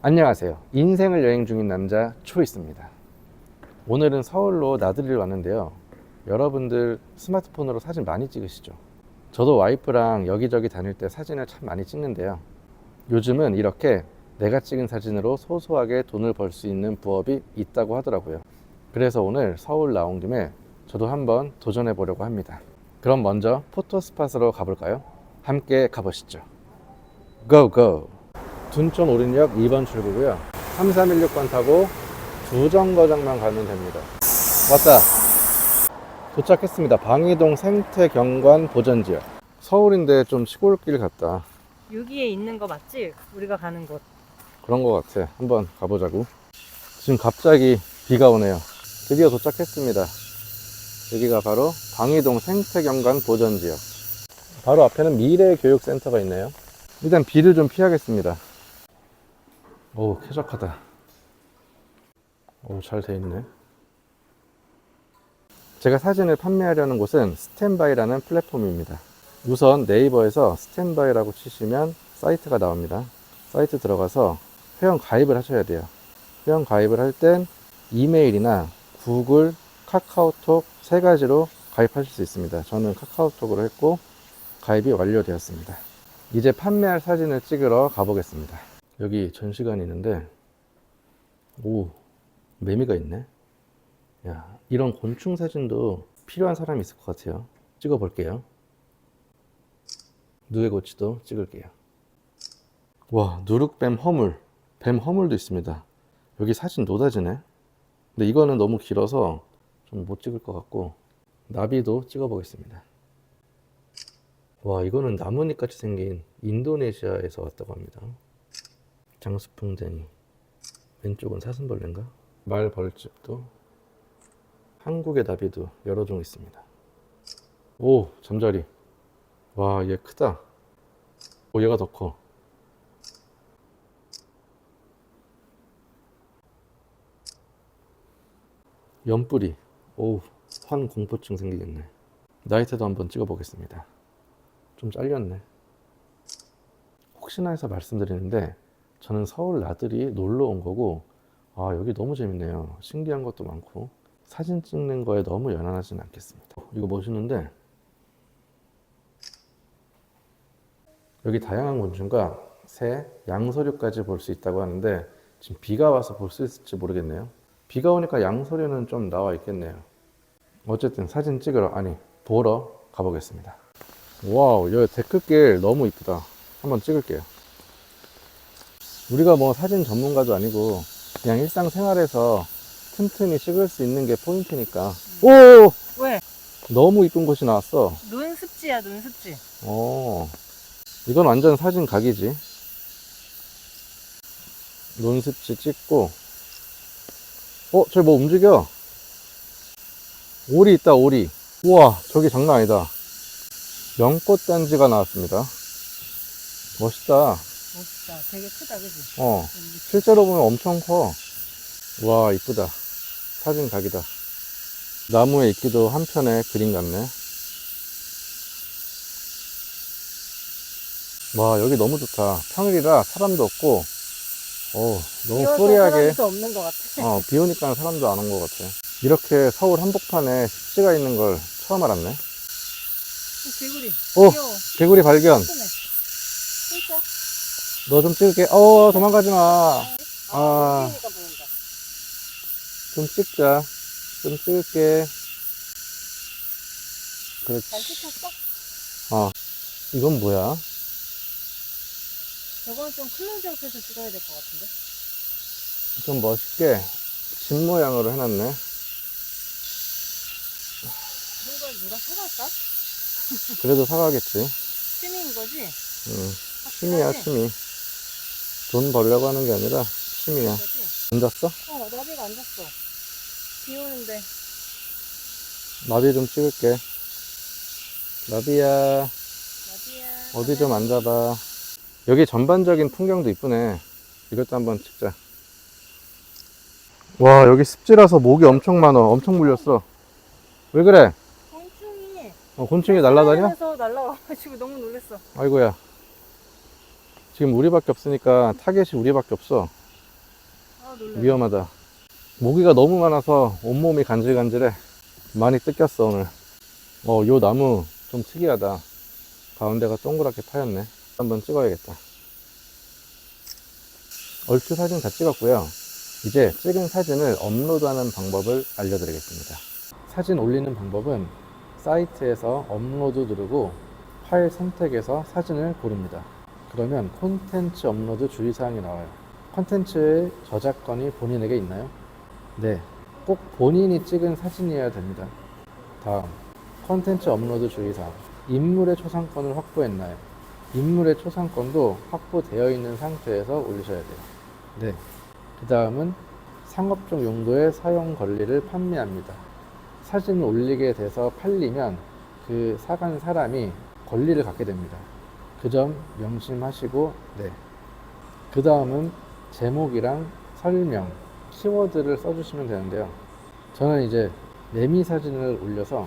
안녕하세요. 인생을 여행 중인 남자 초이스입니다. 오늘은 서울로 나들이를 왔는데요. 여러분들 스마트폰으로 사진 많이 찍으시죠? 저도 와이프랑 여기저기 다닐 때 사진을 참 많이 찍는데요. 요즘은 이렇게 내가 찍은 사진으로 소소하게 돈을 벌 수 있는 부업이 있다고 하더라고요. 그래서 오늘 서울 나온 김에 저도 한번 도전해 보려고 합니다. 그럼 먼저 포토 스팟으로 가볼까요? 함께 가보시죠. 고 고! 둔촌 오륜역 2번 출구고요. 3316번 타고 두정거장만 가면 됩니다. 왔다. 도착했습니다. 방이동 생태경관 보전지역. 서울인데 좀 시골길 같다. 여기에 있는 거 맞지? 우리가 가는 곳. 그런 것 같아. 한번 가보자고. 지금 갑자기 비가 오네요. 드디어 도착했습니다. 여기가 바로 방이동 생태경관 보전지역. 바로 앞에는 미래교육센터가 있네요. 일단 비를 좀 피하겠습니다. 오, 쾌적하다. 오, 잘 돼 있네. 제가 사진을 판매하려는 곳은 스탠바이라는 플랫폼입니다. 우선 네이버에서 스탠바이라고 치시면 사이트가 나옵니다. 사이트 들어가서 회원 가입을 하셔야 돼요. 회원 가입을 할 땐 이메일이나 구글, 카카오톡 세 가지로 가입하실 수 있습니다. 저는 카카오톡으로 했고 가입이 완료되었습니다. 이제 판매할 사진을 찍으러 가보겠습니다. 여기 전시관이 있는데 오 매미가 있네. 야 이런 곤충 사진도 필요한 사람이 있을 것 같아요. 찍어 볼게요. 누에고치도 찍을게요. 와 누룩뱀 허물 뱀 허물도 있습니다. 여기 사진 노다지네. 근데 이거는 너무 길어서 좀 못 찍을 것 같고 나비도 찍어 보겠습니다. 와 이거는 나뭇잎 같이 생긴 인도네시아에서 왔다고 합니다. 장수풍뎅이 왼쪽은 사슴벌레인가? 말벌집도 한국의 나비도 여러 종 있습니다. 오 잠자리 와 얘 크다. 오 얘가 더 커. 연뿌리 오우 환 공포증 생기겠네. 나이트도 한번 찍어보겠습니다. 좀 잘렸네. 혹시나 해서 말씀드리는데 저는 서울 나들이 놀러 온 거고 아 여기 너무 재밌네요. 신기한 것도 많고 사진 찍는 거에 너무 연연하지는 않겠습니다. 이거 멋있는데 여기 다양한 곤충과 새, 양서류까지 볼 수 있다고 하는데 지금 비가 와서 볼 수 있을지 모르겠네요. 비가 오니까 양서류는 좀 나와 있겠네요. 어쨌든 사진 찍으러 아니 보러 가보겠습니다. 와우 여기 데크길 너무 이쁘다. 한번 찍을게요. 우리가 뭐 사진 전문가도 아니고 그냥 일상생활에서 틈틈이 찍을 수 있는 게 포인트니까. 오 왜? 너무 이쁜 곳이 나왔어. 논습지야, 논습지. 어, 이건 완전 사진 각이지. 논습지 찍고, 어, 저기 뭐 움직여. 오리 있다, 오리. 우와, 저기 장난 아니다. 연꽃단지가 나왔습니다. 멋있다. 멋있다. 되게 크다, 그지? 어, 실제로 보면 엄청 커. 와, 이쁘다. 사진 각이다. 나무에 있기도 한편의 그림 같네. 와, 여기 너무 좋다. 평일이라 사람도 없고, 어, 너무 프리하게, 사람도 없는 것 같아. 어, 비 오니까 사람도 안 온 것 같아. 이렇게 서울 한복판에 습지가 있는 걸 처음 알았네. 개구리. 오, 귀여워. 개구리 발견. 예쁘네. 진짜? 너 좀 찍을게. 어, 도망가지 마. 아. 아. 좀 찍자. 좀 찍을게. 잘 그렇지. 찍혔어? 어. 이건 뭐야? 저건 좀 클로즈업해서 찍어야 될 것 같은데? 좀 멋있게 집 모양으로 해놨네. 이런 걸 누가 사갈까? 그래도 사가겠지. 취미인 거지? 응. 취미야, 확실하지? 취미. 돈 벌려고 하는 게 아니라 취미야. 앉았어? 어, 나비가 앉았어. 비 오는데. 나비 좀 찍을게. 나비야, 나비야. 어디 좀 앉아봐. 여기 전반적인 풍경도 이쁘네. 이것도 한번 찍자. 와, 여기 습지라서 목이 엄청 많아. 엄청 물렸어. 왜 그래? 곤충이. 어, 곤충이 날아다녀? 하늘에서 날라와가지고 너무 놀랬어. 아이고야. 지금 우리밖에 없으니까 타겟이 우리밖에 없어. 놀래. 위험하다. 모기가 너무 많아서 온몸이 간질간질해. 많이 뜯겼어, 오늘. 어, 요 나무 좀 특이하다. 가운데가 동그랗게 파였네. 한번 찍어야겠다. 얼추 사진 다 찍었고요. 이제 찍은 사진을 업로드하는 방법을 알려드리겠습니다. 사진 올리는 방법은 사이트에서 업로드 누르고 파일 선택에서 사진을 고릅니다. 그러면 콘텐츠 업로드 주의사항이 나와요. 콘텐츠의 저작권이 본인에게 있나요? 네. 꼭 본인이 찍은 사진이어야 됩니다. 다음. 콘텐츠 업로드 주의사항. 인물의 초상권을 확보했나요? 인물의 초상권도 확보되어 있는 상태에서 올리셔야 돼요. 네. 그 다음은 상업적 용도의 사용 권리를 판매합니다. 사진을 올리게 돼서 팔리면 그 사간 사람이 권리를 갖게 됩니다. 그 점 명심하시고, 네. 그 다음은 제목이랑 설명, 키워드를 써주시면 되는데요. 저는 이제 매미 사진을 올려서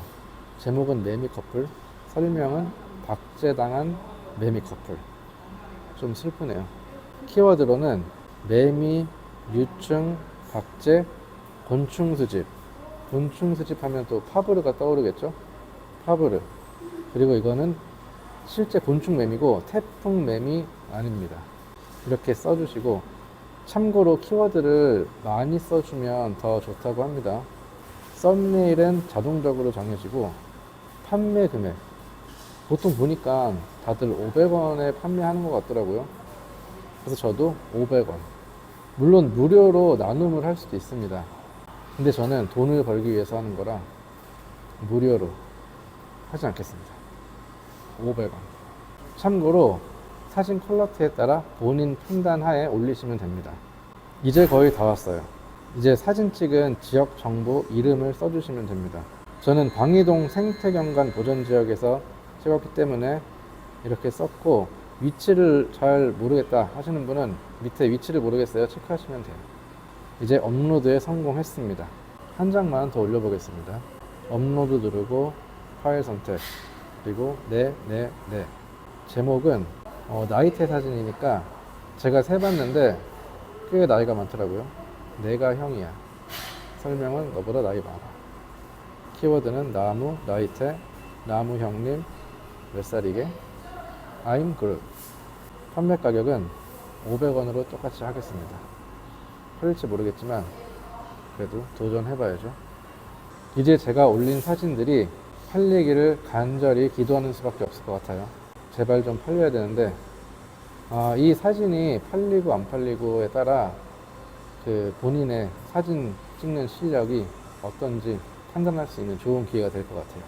제목은 매미 커플, 설명은 박제당한 매미 커플. 좀 슬프네요. 키워드로는 매미, 유충, 박제, 곤충 수집. 곤충 수집 하면 또 파브르가 떠오르겠죠? 파브르. 그리고 이거는 실제 곤충 매미고 태풍 매미 아닙니다. 이렇게 써주시고 참고로 키워드를 많이 써주면 더 좋다고 합니다. 썸네일은 자동적으로 정해지고 판매 금액 보통 보니까 다들 500원에 판매하는 것 같더라고요. 그래서 저도 500원. 물론 무료로 나눔을 할 수도 있습니다. 근데 저는 돈을 벌기 위해서 하는 거라 무료로 하지 않겠습니다. 500원. 참고로 사진 퀄러티에 따라 본인 판단 하에 올리시면 됩니다. 이제 거의 다 왔어요. 이제 사진 찍은 지역 정보 이름을 써주시면 됩니다. 저는 광희동 생태경관 보전지역에서 찍었기 때문에 이렇게 썼고 위치를 잘 모르겠다 하시는 분은 밑에 위치를 모르겠어요 체크하시면 돼요. 이제 업로드에 성공했습니다. 한 장만 더 올려보겠습니다. 업로드 누르고 파일 선택 그리고 네, 네, 네. 제목은 어, 나이테 사진이니까 제가 세봤는데 꽤 나이가 많더라고요. 내가 형이야. 설명은 너보다 나이 많아. 키워드는 나무, 나이테, 나무 형님, 몇 살이게? I'm group. 판매 가격은 500원으로 똑같이 하겠습니다. 팔릴지 모르겠지만 그래도 도전해봐야죠. 이제 제가 올린 사진들이 팔리기를 간절히 기도하는 수밖에 없을 것 같아요. 제발 좀 팔려야 되는데 아, 이 사진이 팔리고 안 팔리고에 따라 그 본인의 사진 찍는 실력이 어떤지 판단할 수 있는 좋은 기회가 될 것 같아요.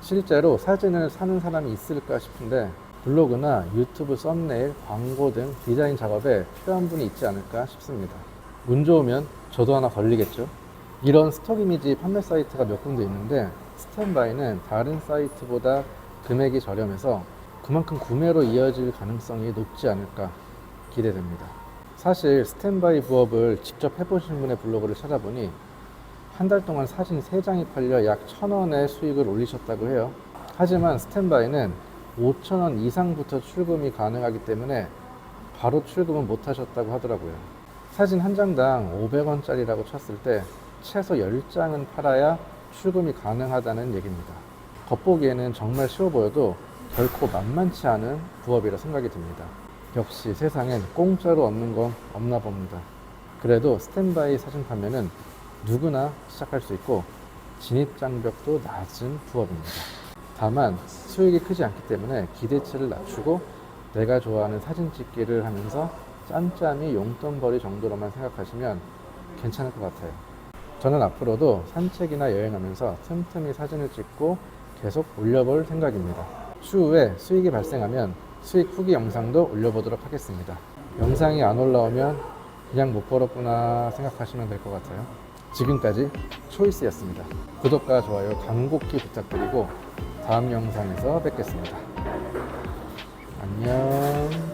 실제로 사진을 사는 사람이 있을까 싶은데 블로그나 유튜브 썸네일, 광고 등 디자인 작업에 필요한 분이 있지 않을까 싶습니다. 운 좋으면 저도 하나 걸리겠죠. 이런 스톡 이미지 판매 사이트가 몇 군데 있는데 스탠바이는 다른 사이트보다 금액이 저렴해서 그만큼 구매로 이어질 가능성이 높지 않을까 기대됩니다. 사실 스탠바이 부업을 직접 해보신 분의 블로그를 찾아보니 한 달 동안 사진 3장이 팔려 약 1000원의 수익을 올리셨다고 해요. 하지만 스탠바이는 5,000원 이상부터 출금이 가능하기 때문에 바로 출금은 못 하셨다고 하더라고요. 사진 한 장당 500원짜리라고 쳤을 때 최소 10장은 팔아야 출금이 가능하다는 얘기입니다. 겉보기에는 정말 쉬워 보여도 결코 만만치 않은 부업이라 생각이 듭니다. 역시 세상엔 공짜로 얻는 건 없나 봅니다. 그래도 스탠바이 사진 판매는 누구나 시작할 수 있고 진입 장벽도 낮은 부업입니다. 다만 수익이 크지 않기 때문에 기대치를 낮추고 내가 좋아하는 사진 찍기를 하면서 짬짬이 용돈벌이 정도로만 생각하시면 괜찮을 것 같아요. 저는 앞으로도 산책이나 여행하면서 틈틈이 사진을 찍고 계속 올려볼 생각입니다. 추후에 수익이 발생하면 수익 후기 영상도 올려보도록 하겠습니다. 영상이 안 올라오면 그냥 못 벌었구나 생각하시면 될 것 같아요. 지금까지 초이스였습니다. 구독과 좋아요 간곡히 부탁드리고 다음 영상에서 뵙겠습니다. 안녕.